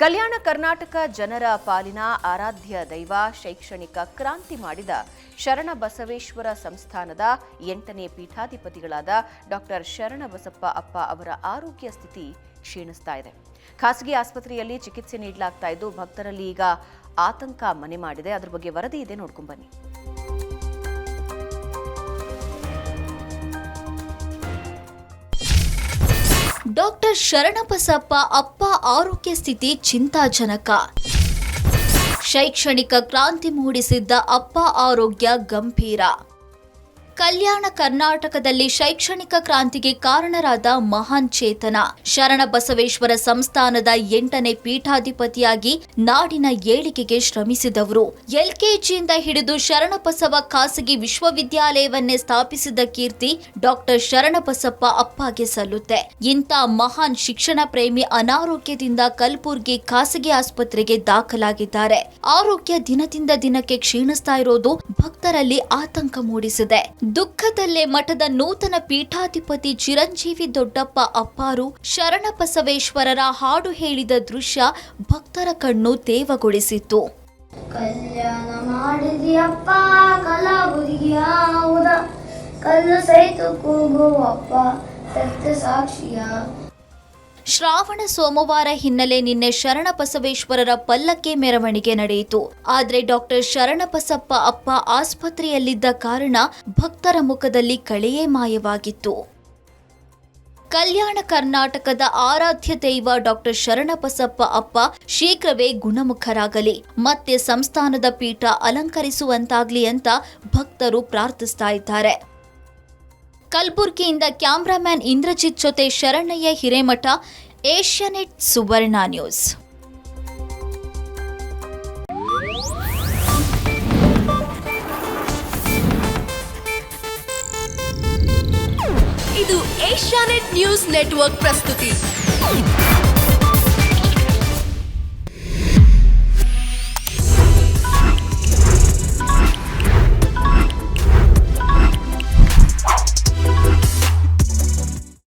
ಕಲ್ಯಾಣ ಕರ್ನಾಟಕ ಜನರ ಪಾಲಿನ ಆರಾಧ್ಯ ದೈವ ಶೈಕ್ಷಣಿಕ ಕ್ರಾಂತಿ ಮಾಡಿದ ಶರಣ ಬಸವೇಶ್ವರ ಸಂಸ್ಥಾನದ ಎಂಟನೇ ಪೀಠಾಧಿಪತಿಗಳಾದ ಡಾಕ್ಟರ್ ಶರಣಬಸಪ್ಪ ಅಪ್ಪ ಅವರ ಆರೋಗ್ಯ ಸ್ಥಿತಿ ಕ್ಷೀಣಿಸ್ತಾ ಇದೆ. ಖಾಸಗಿ ಆಸ್ಪತ್ರೆಯಲ್ಲಿ ಚಿಕಿತ್ಸೆ ನೀಡಲಾಗ್ತಾ ಇದ್ದು, ಭಕ್ತರಲ್ಲಿ ಈಗ ಆತಂಕ ಮನೆ ಮಾಡಿದೆ. ಅದರ ಬಗ್ಗೆ ವರದಿ ಇದೆ. ನೋಡ್ಕೊಂಬನ್ನಿ ಡಾಕ್ಟರ್ ಶರಣಬಸಪ್ಪ ಅಪ್ಪ ಆರೋಗ್ಯ ಸ್ಥಿತಿ ಚಿಂತಾಜನಕ. ಶೈಕ್ಷಣಿಕ ಕ್ರಾಂತಿ ಮೂಡಿಸಿದ್ದ ಅಪ್ಪ ಆರೋಗ್ಯ ಗಂಭೀರ. ಕಲ್ಯಾಣ ಕರ್ನಾಟಕದಲ್ಲಿ ಶೈಕ್ಷಣಿಕ ಕ್ರಾಂತಿಗೆ ಕಾರಣರಾದ ಮಹಾನ್ ಚೇತನ. ಶರಣ ಬಸವೇಶ್ವರ ಸಂಸ್ಥಾನದ ಎಂಟನೇ ಪೀಠಾಧಿಪತಿಯಾಗಿ ನಾಡಿನ ಏಳಿಗೆಗೆ ಶ್ರಮಿಸಿದವರು. ಎಲ್ಕೆಜಿಯಿಂದ ಹಿಡಿದು ಶರಣಬಸವ ಖಾಸಗಿ ವಿಶ್ವವಿದ್ಯಾಲಯವನ್ನೇ ಸ್ಥಾಪಿಸಿದ ಕೀರ್ತಿ ಡಾಕ್ಟರ್ ಶರಣಬಸಪ್ಪ ಅಪ್ಪಗೆ ಸಲ್ಲುತ್ತೆ. ಇಂಥ ಮಹಾನ್ ಶಿಕ್ಷಣ ಪ್ರೇಮಿ ಅನಾರೋಗ್ಯದಿಂದ ಕಲ್ಬುರ್ಗಿ ಖಾಸಗಿ ಆಸ್ಪತ್ರೆಗೆ ದಾಖಲಾಗಿದ್ದಾರೆ. ಆರೋಗ್ಯ ದಿನದಿಂದ ದಿನಕ್ಕೆ ಕ್ಷೀಣಿಸ್ತಾ ಇರೋದು ಭಕ್ತರಲ್ಲಿ ಆತಂಕ ಮೂಡಿಸಿದೆ. ದುಃಖದಲ್ಲೇ ಮಠದ ನೂತನ ಪೀಠಾಧಿಪತಿ ಚಿರಂಜೀವಿ ದೊಡ್ಡಪ್ಪ ಅಪ್ಪಾರು ಶರಣಬಸವೇಶ್ವರರ ಹಾಡು ಹೇಳಿದ ದೃಶ್ಯ ಭಕ್ತರ ಕಣ್ಣು ತೇವಗೊಳಿಸಿತ್ತು. ಕಲ್ಯಾಣ ಮಾಡಿದ್ಯಪ್ಪ ಕಲ್ಲು ಸಹಿತ ಕೂಗುವಪ್ಪ, ಸತ್ಯ ಸಾಕ್ಷಿಯ ಶ್ರಾವಣ ಸೋಮವಾರ ಹಿನ್ನೆಲೆ ನಿನ್ನೆ ಶರಣಬಸವೇಶ್ವರರ ಪಲ್ಲಕ್ಕೆ ಮೆರವಣಿಗೆ ನಡೆಯಿತು. ಆದರೆ ಡಾಕ್ಟರ್ ಶರಣಬಸಪ್ಪ ಅಪ್ಪ ಆಸ್ಪತ್ರೆಯಲ್ಲಿದ್ದ ಕಾರಣ ಭಕ್ತರ ಮುಖದಲ್ಲಿ ಕಳೆಯೇ ಮಾಯವಾಗಿತ್ತು. ಕಲ್ಯಾಣ ಕರ್ನಾಟಕದ ಆರಾಧ್ಯ ದೈವ ಡಾಕ್ಟರ್ ಶರಣಬಸಪ್ಪ ಅಪ್ಪ ಶೀಘ್ರವೇ ಗುಣಮುಖರಾಗಲಿ, ಮತ್ತೆ ಸಂಸ್ಥಾನದ ಪೀಠ ಅಲಂಕರಿಸುವಂತಾಗ್ಲಿ ಅಂತ ಭಕ್ತರು ಪ್ರಾರ್ಥಿಸ್ತಾ ಇದ್ದಾರೆ. ಕಲಬುರ್ಗಿಯಿಂದ ಕ್ಯಾಮ್ರಾಮ್ಯಾನ್ ಇಂದ್ರಜಿತ್ ಜೊತೆ ಶರಣಯ್ಯ ಹಿರೇಮಠ ಏಷ್ಯಾನೆಟ್ ಸುವರ್ಣ ನ್ಯೂಸ್. ಇದು ಏಷ್ಯಾನೆಟ್ ನ್ಯೂಸ್ ನೆಟ್ವರ್ಕ್ ಪ್ರಸ್ತುತಿ.